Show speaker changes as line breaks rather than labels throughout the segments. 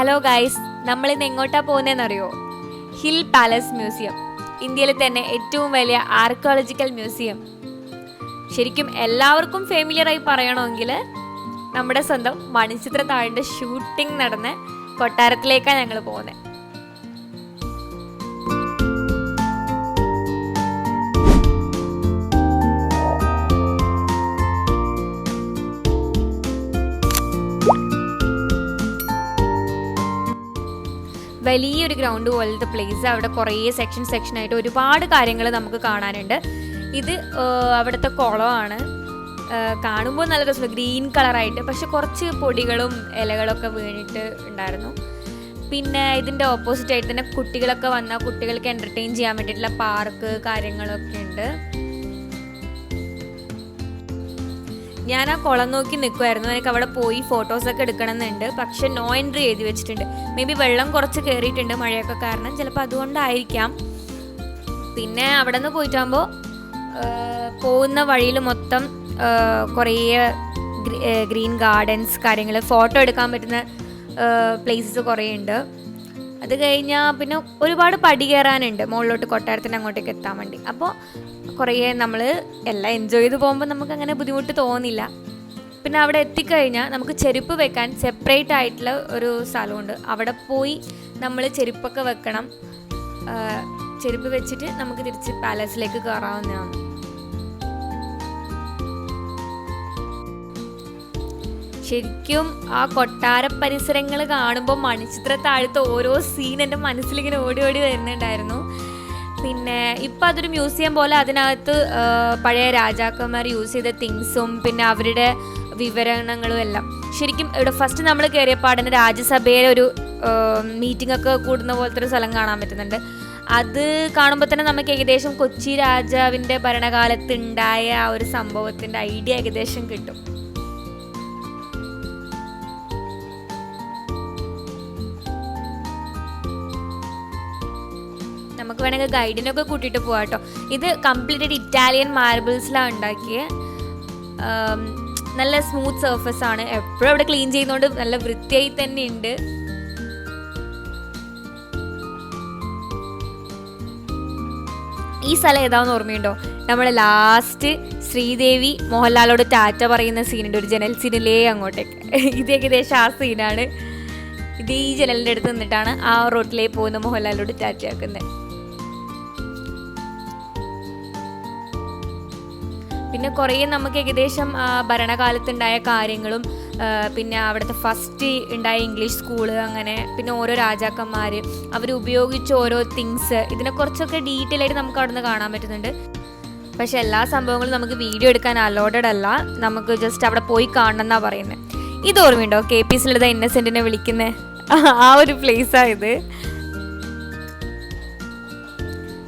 Hello guys നമ്മൾ ഇന്ന് എങ്ങോട്ടാ പോകുന്നതെന്നറിയോ? ഹിൽ പാലസ് മ്യൂസിയം ഇന്ത്യയിലെ തന്നെ ഏറ്റവും വലിയ ആർക്കിയോളജിക്കൽ മ്യൂസിയം ശരിക്കും എല്ലാവർക്കും ഫെമിലിയർ ആയി പറയണമെങ്കിൽ നമ്മുടെ സ്വന്തം മണിച്ചിത്ര താഴിന്റെ ഷൂട്ടിംഗ് നടന്ന കൊട്ടാരത്തിലേക്കാണ് ഞങ്ങൾ പോകുന്നത് വലിയൊരു ഗ്രൗണ്ട് പോലത്തെ പ്ലേസ് അവിടെ കുറേ സെക്ഷൻ ആയിട്ട് ഒരുപാട് കാര്യങ്ങൾ നമുക്ക് കാണാനുണ്ട്. ഇത് അവിടുത്തെ കുളമാണ്. കാണുമ്പോൾ നല്ല രസമുണ്ട് ഗ്രീൻ കളറായിട്ട് പക്ഷെ കുറച്ച് പൊടികളും ഇലകളൊക്കെ വീണിട്ട് ഉണ്ടായിരുന്നു. പിന്നെ ഇതിന്റെ ഓപ്പോസിറ്റ് ആയിട്ട് തന്നെ കുട്ടികളൊക്കെ വന്നാൽ കുട്ടികൾക്ക് എന്റർടൈൻ ചെയ്യാൻ വേണ്ടിയിട്ടുള്ള പാർക്ക് കാര്യങ്ങളൊക്കെ ഉണ്ട്. ഞാൻ ആ കുളം നോക്കി നിൽക്കുമായിരുന്നു എനിക്ക് അവിടെ പോയി ഫോട്ടോസൊക്കെ എടുക്കണം എന്നുണ്ട് പക്ഷെ നോ എൻട്രി എഴുതി വെച്ചിട്ടുണ്ട്. മേ ബി വെള്ളം കുറച്ച് കയറിയിട്ടുണ്ട് മഴയൊക്കെ കാരണം. ചിലപ്പോൾ അതുകൊണ്ടായിരിക്കാം. പിന്നെ അവിടെ നിന്ന് പോയിട്ടാകുമ്പോൾ പോകുന്ന വഴിയിൽ മൊത്തം കുറേ ഗ്രീൻ ഗാർഡൻസ് കാര്യങ്ങൾ ഫോട്ടോ എടുക്കാൻ പറ്റുന്ന പ്ലേസസ് കുറേ ഉണ്ട് അത് കഴിഞ്ഞാൽ പിന്നെ ഒരുപാട് പടി കയറാനുണ്ട് മുകളിലോട്ട് കൊട്ടാരത്തിന് അങ്ങോട്ടേക്ക് എത്താൻ വേണ്ടി. അപ്പോൾ കുറേ നമ്മൾ എല്ലാം എൻജോയ് ചെയ്ത് പോകുമ്പോൾ നമുക്ക് അങ്ങനെ ബുദ്ധിമുട്ട് തോന്നില്ല. പിന്നെ അവിടെ എത്തിക്കഴിഞ്ഞാൽ നമുക്ക് ചെരുപ്പ് വെക്കാൻ സെപ്പറേറ്റ് ആയിട്ടുള്ള ഒരു സ്ഥലമുണ്ട്. അവിടെ പോയി നമ്മൾ ചെരുപ്പൊക്കെ വെക്കണം. ചെരുപ്പ് വെച്ചിട്ട് നമുക്ക് തിരിച്ച് പാലസിലേക്ക് കയറാവുന്നതാണ് ശരിക്കും ആ കൊട്ടാര പരിസരങ്ങൾ കാണുമ്പോൾ മണിച്ചിത്ര താഴത്തെ ഓരോ സീൻ എന്റെ മനസ്സിലിങ്ങനെ ഓടി ഓടി വരുന്നുണ്ടായിരുന്നു. പിന്നെ ഇപ്പം അതൊരു മ്യൂസിയം പോലെ അതിനകത്ത് പഴയ രാജാക്കന്മാർ യൂസ് ചെയ്ത തിങ്സും പിന്നെ അവരുടെ വിവരണങ്ങളും എല്ലാം. ശരിക്കും ഇവിടെ ഫസ്റ്റ് നമ്മൾ കയറിയപ്പാടിന് രാജ്യസഭയിലെ ഒരു മീറ്റിംഗ് ഒക്കെ കൂടുന്ന പോലത്തെ ഒരു സ്ഥലം കാണാൻ പറ്റുന്നുണ്ട്. അത് കാണുമ്പോൾ തന്നെ നമുക്ക് ഏകദേശം കൊച്ചി രാജാവിന്റെ ഭരണകാലത്ത് ഉണ്ടായ ആ ഒരു സംഭവത്തിന്റെ ഐഡിയ ഏകദേശം കിട്ടും. നമുക്ക് വേണമെങ്കിൽ ഗൈഡിനൊക്കെ കൂട്ടിയിട്ട് പോവാം കേട്ടോ. ഇത് കംപ്ലീറ്റ് ഇറ്റാലിയൻ മാർബിൾസിലാണ് ഉണ്ടാക്കിയത് നല്ല സ്മൂത്ത് സർഫസ് ആണ്. എപ്പോഴും അവിടെ ക്ലീൻ ചെയ്യുന്നതുകൊണ്ട് നല്ല വൃത്തിയായി തന്നെ ഉണ്ട് ഈ സ്ഥലം ഏതാണെന്ന് ഓർമ്മയുണ്ടോ? നമ്മൾ ലാസ്റ്റ് ശ്രീദേവി മോഹൻലാലോട് ടാറ്റ പറയുന്ന സീനുണ്ട് ഒരു ജനൽ സീനിലേ അങ്ങോട്ടേക്ക്. ഇത് ഏകദേശം ആ സീനാണ് ഇത് ഈ ജനലിന്റെ അടുത്ത് നിന്നിട്ടാണ് ആ റോട്ടിലേക്ക് പോകുന്ന മോഹൻലാലോട് ടാറ്റ ആക്കുന്നത് പിന്നെ കുറേ നമുക്ക് ഏകദേശം ഭരണകാലത്തുണ്ടായ കാര്യങ്ങളും പിന്നെ അവിടുത്തെ ഫസ്റ്റ് ഉണ്ടായ ഇംഗ്ലീഷ് സ്കൂൾ അങ്ങനെ പിന്നെ ഓരോ രാജാക്കന്മാർ അവർ ഉപയോഗിച്ച ഓരോ തിങ്സ് ഇതിനെക്കുറിച്ചൊക്കെ ഡീറ്റെയിൽ ആയിട്ട് നമുക്ക് അവിടെ നിന്ന് കാണാൻ പറ്റുന്നുണ്ട്. പക്ഷെ എല്ലാ സംഭവങ്ങളും നമുക്ക് വീഡിയോ എടുക്കാൻ അലോഡഡ് അല്ല. നമുക്ക് ജസ്റ്റ് അവിടെ പോയി കാണണം എന്നാണ് പറയുന്നത് ഇത് ഓർമ്മയുണ്ടോ കെ പി സിലത ഇന്നസെന്റിനെ വിളിക്കുന്നത് ആ ഒരു പ്ലേസാണ് ഇത്.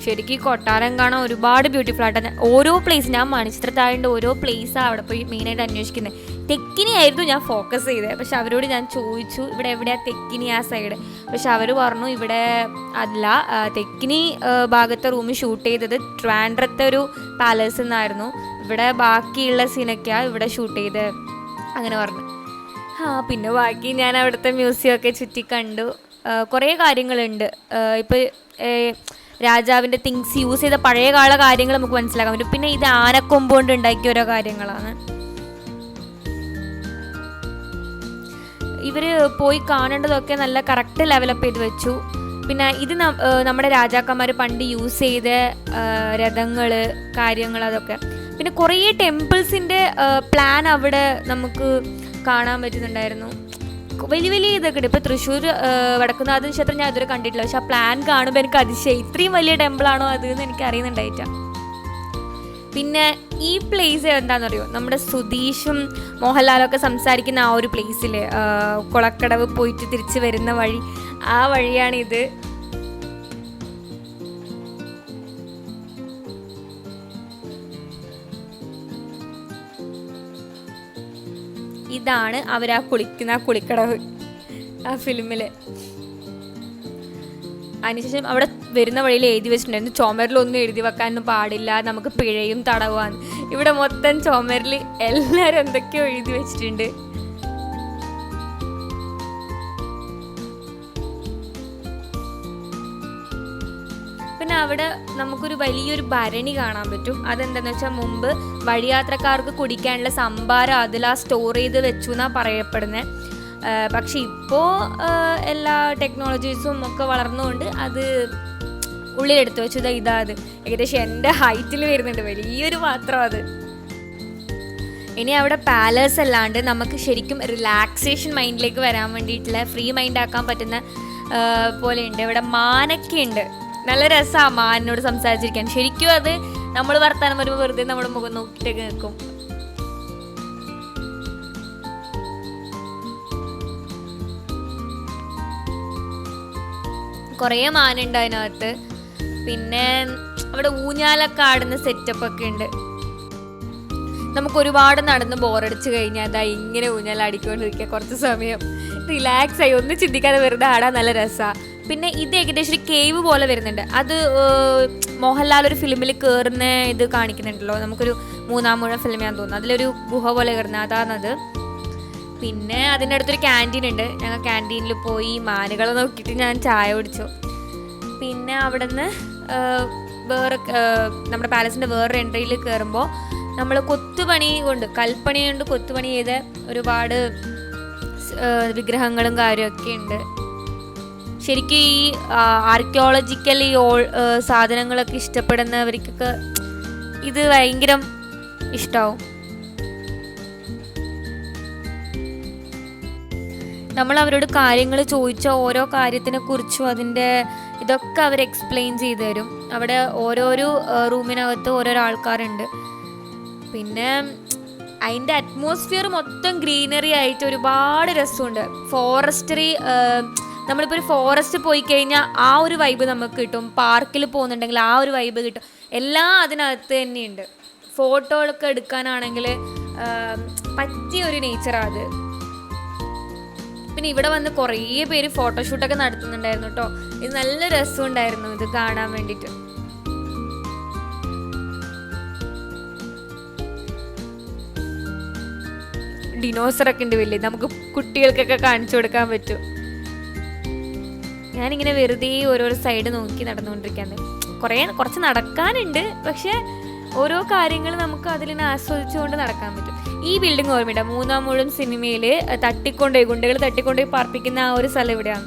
ശരിക്കും കൊട്ടാരം കാണാൻ ഒരുപാട് ബ്യൂട്ടിഫുൾ ആയിട്ട് ഓരോ പ്ലേസ് ഞാൻ മണിച്ചിത്രത്താഴിന്റെ ഓരോ പ്ലേസാണ് അവിടെ പോയി മെയിനായിട്ട് അന്വേഷിക്കുന്നത്. തെക്കിനി ആയിരുന്നു ഞാൻ ഫോക്കസ് ചെയ്തത്. പക്ഷെ അവരോട് ഞാൻ ചോദിച്ചു ഇവിടെ എവിടെയാ തെക്കിനി ആ സൈഡ് പക്ഷെ അവർ പറഞ്ഞു ഇവിടെ അല്ല. തെക്കിനി ഭാഗത്തെ റൂം ഷൂട്ട് ചെയ്തത് ട്രാൻഡ്രത്തെ ഒരു പാലസ് എന്നായിരുന്നു. ഇവിടെ ബാക്കിയുള്ള സീനൊക്കെയാണ് ഇവിടെ ഷൂട്ട് ചെയ്ത് അങ്ങനെ പറഞ്ഞു. ആ പിന്നെ ബാക്കി ഞാൻ അവിടുത്തെ മ്യൂസിയം ഒക്കെ ചുറ്റി കണ്ടു. കുറേ കാര്യങ്ങളുണ്ട്. ഇപ്പോൾ രാജാവിന്റെ തിങ്സ് യൂസ് ചെയ്ത പഴയ കാല കാര്യങ്ങൾ നമുക്ക് മനസ്സിലാക്കാൻ പറ്റും പിന്നെ ഇത് ആനക്കൊമ്പ് കൊണ്ട് ഉണ്ടാക്കിയ ഓരോ കാര്യങ്ങളാണ്. ഇവർ പോയി കാണേണ്ടതൊക്കെ നല്ല കറക്റ്റ് ലെവലപ്പ് ചെയ്ത് വെച്ചു. പിന്നെ ഇത് നമ്മുടെ രാജാക്കന്മാർ പണ്ട് യൂസ് ചെയ്ത രഥങ്ങൾ കാര്യങ്ങൾ അതൊക്കെ. പിന്നെ കുറേ ടെമ്പിൾസിന്റെ പ്ലാൻ അവിടെ നമുക്ക് കാണാൻ പറ്റുന്നുണ്ടായിരുന്നു. വലിയ വലിയ ഇതൊക്കെ ഉണ്ട് ഇപ്പോൾ തൃശ്ശൂർ വടക്കുന്നാഥൻ ക്ഷേത്രം ഞാൻ ഇതുവരെ കണ്ടിട്ടില്ല. പക്ഷെ ആ പ്ലാൻ കാണുമ്പോൾ എനിക്ക് അതിശയം. ഇത്രയും വലിയ ടെമ്പിളാണോ അത് എന്ന് എനിക്ക് അറിയുന്നുണ്ടായിട്ടാ. പിന്നെ ഈ പ്ലേസ് എന്താണെന്ന് എന്താണെന്നറിയോ നമ്മുടെ സുധീഷും ഒക്കെ സംസാരിക്കുന്ന ആ ഒരു പ്ലേസിൽ കുളക്കടവ് പോയിട്ട് തിരിച്ച് വരുന്ന വഴി. ആ വഴിയാണിത്. ഇതാണ് കുളിക്കുന്ന ആ കുളിക്കടവ് ആ ഫിലിമിൽ അതിനുശേഷം അവിടെ വരുന്ന വഴിയിൽ എഴുതി വെച്ചിട്ടുണ്ടായിരുന്നു ചുമരിലൊന്നും എഴുതി വെക്കാനൊന്നും പാടില്ല നമുക്ക് പിഴയും തടവാന്ന് ഇവിടെ മൊത്തം ചുമരിൽ എല്ലാവരും എന്തൊക്കെയോ എഴുതി വെച്ചിട്ടുണ്ട്. പിന്നെ അവിടെ നമുക്കൊരു വലിയൊരു ഭരണി കാണാൻ പറ്റും. അതെന്താന്ന് വെച്ചാൽ മുമ്പ് വഴിയാത്രക്കാർക്ക് കുടിക്കാനുള്ള സംഭാരം അതിൽ ആ സ്റ്റോർ ചെയ്ത് വെച്ചു എന്നാണ് പറയപ്പെടുന്നത് പക്ഷെ ഇപ്പോൾ എല്ലാ ടെക്നോളജീസും ഒക്കെ വളർന്നുകൊണ്ട് അത് ഉള്ളിലെടുത്ത് വെച്ചു. ഇതാ ഇതാ അത്. ഏകദേശം എന്റെ ഹൈറ്റിൽ വരുന്നുണ്ട്. വലിയൊരു പാത്രം അത്. ഇനി അവിടെ പാലസ് അല്ലാണ്ട് നമുക്ക് ശരിക്കും റിലാക്സേഷൻ മൈൻഡിലേക്ക് വരാൻ വേണ്ടിയിട്ടുള്ള ഫ്രീ മൈൻഡ് ആക്കാൻ പറ്റുന്ന പോലെയുണ്ട് ഇവിടെ മാനൊക്കെ ഉണ്ട്. നല്ല രസമാണ് എന്നോട് സംസാരിച്ചിരിക്കാൻ. ശരിക്കും അത് നമ്മൾ വർത്താനം വരുമ്പോൾ വെറുതെ നമ്മുടെ മുഖം നോക്കിയിട്ടൊക്കെ നിൽക്കും കുറേ മാനുണ്ട് അതിനകത്ത്. പിന്നെ അവിടെ ഊഞ്ഞാലൊക്കെ ആടുന്ന സെറ്റപ്പ് ഒക്കെ ഉണ്ട്. നമുക്ക് ഒരുപാട് നടന്ന് ബോറടിച്ച് കഴിഞ്ഞാൽ അതാ ഇങ്ങനെ ഊഞ്ഞാലാടിക്കൊണ്ടിരിക്കുക കുറച്ച് സമയം. റിലാക്സ് ആയി. ഒന്നും ചിന്തിക്കാതെ വെറുതെ ആടാൻ നല്ല രസമാണ് പിന്നെ ഇത് ഏകദേശം ഒരു കേവ് പോലെ വരുന്നുണ്ട്. അത് മോഹൻലാൽ ഒരു ഫിലിമിൽ കയറുന്ന ഇത് കാണിക്കുന്നുണ്ടല്ലോ. നമുക്കൊരു മൂന്നാം മുഴ ഫിലിമാന്ന് തോന്നുന്നു. അതിലൊരു ഗുഹ പോലെ കയറുന്നത് അതാണത്. പിന്നെ അതിന്റെ അടുത്തൊരു ക്യാന്റീൻ ഉണ്ട്. ഞങ്ങൾ ക്യാന്റീനിൽ പോയി മാനുകളെ നോക്കിയിട്ട് ഞാൻ ചായ കുടിച്ചു. പിന്നെ അവിടെ നിന്ന് വേറെ നമ്മുടെ പാലസിന്റെ വേറൊരു എൻട്രിയിൽ കയറുമ്പോൾ നമ്മൾ കൊത്തുപണി കൊണ്ട് കൽപ്പണി കൊണ്ട് കൊത്തുപണി ചെയ്ത ഒരുപാട് വിഗ്രഹങ്ങളും കാര്യമൊക്കെ ഉണ്ട്. ശരിക്കും ഈ ആർക്കിയോളജിക്കൽ ഈ സാധനങ്ങളൊക്കെ ഇഷ്ടപ്പെടുന്നവർക്കൊക്കെ ഇത് ഭയങ്കര ഇഷ്ടമാവും നമ്മൾ അവരോട് കാര്യങ്ങൾ ചോദിച്ച ഓരോ കാര്യത്തിനെ കുറിച്ചും അതിന്റെ ഇതൊക്കെ അവർ എക്സ്പ്ലെയിൻ ചെയ്തു തരും. അവിടെ ഓരോരോ റൂമിനകത്ത് ഓരോരോ ആൾക്കാരുണ്ട്. പിന്നെ അതിന്റെ അറ്റ്മോസ്ഫിയർ മൊത്തം ഗ്രീനറി ആയിട്ട് ഒരുപാട് രസമുണ്ട്. ഫോറസ്റ്ററി നമ്മളിപ്പോൾ ഒരു ഫോറസ്റ്റ് പോയി കഴിഞ്ഞാൽ ആ ഒരു വൈബ് നമുക്ക് കിട്ടും. പാർക്കിൽ പോകുന്നുണ്ടെങ്കിൽ ആ ഒരു വൈബ് കിട്ടും. എല്ലാം അതിനകത്ത് തന്നെയുണ്ട്. ഫോട്ടോകളൊക്കെ എടുക്കാനാണെങ്കിൽ പറ്റിയ ഒരു നേച്ചറാണ് അത്. പിന്നെ ഇവിടെ വന്ന് കുറേ പേര് ഫോട്ടോഷൂട്ടൊക്കെ നടത്തുന്നുണ്ടായിരുന്നു കേട്ടോ ഇത് നല്ല രസമുണ്ടായിരുന്നു ഇത് കാണാൻ വേണ്ടിയിട്ട്. ഡിനോസറൊക്കെ ഉണ്ട് വലിയ. നമുക്ക് കുട്ടികൾക്കൊക്കെ കാണിച്ചു കൊടുക്കാൻ പറ്റും. ഞാനിങ്ങനെ വെറുതെ ഓരോരോ സൈഡ് നോക്കി നടന്നുകൊണ്ടിരിക്കാന്ന് കുറേ കുറച്ച് നടക്കാനുണ്ട് പക്ഷേ ഓരോ കാര്യങ്ങൾ നമുക്ക് അതിലിനെ ആസ്വദിച്ചുകൊണ്ട് നടക്കാൻ പറ്റും. ഈ ബിൽഡിംഗ് ഓർമ്മയുണ്ട്? മൂന്നാം മുഴുവൻ സിനിമയിൽ തട്ടിക്കൊണ്ടുപോയി ഗുണ്ടകൾ തട്ടിക്കൊണ്ടുപോയി പാർപ്പിക്കുന്ന ആ ഒരു സ്ഥലം ഇവിടെയാണ്.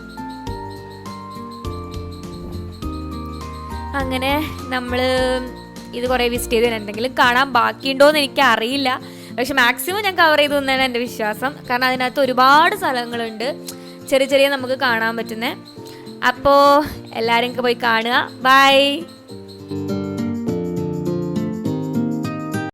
അങ്ങനെ നമ്മൾ ഇത് കുറേ വിസിറ്റ് ചെയ്ത് എന്തെങ്കിലും കാണാൻ ബാക്കിയുണ്ടോ എന്ന് എനിക്ക് അറിയില്ല. പക്ഷെ മാക്സിമം ഞാൻ കവർ ചെയ്തു തന്നെയാണ് എന്റെ വിശ്വാസം. കാരണം അതിനകത്ത് ഒരുപാട് സ്ഥലങ്ങളുണ്ട്. ചെറിയ ചെറിയ നമുക്ക് കാണാൻ പറ്റുന്നത് അപ്പോൾ എല്ലാവരും പോയി കാണുക. ബൈ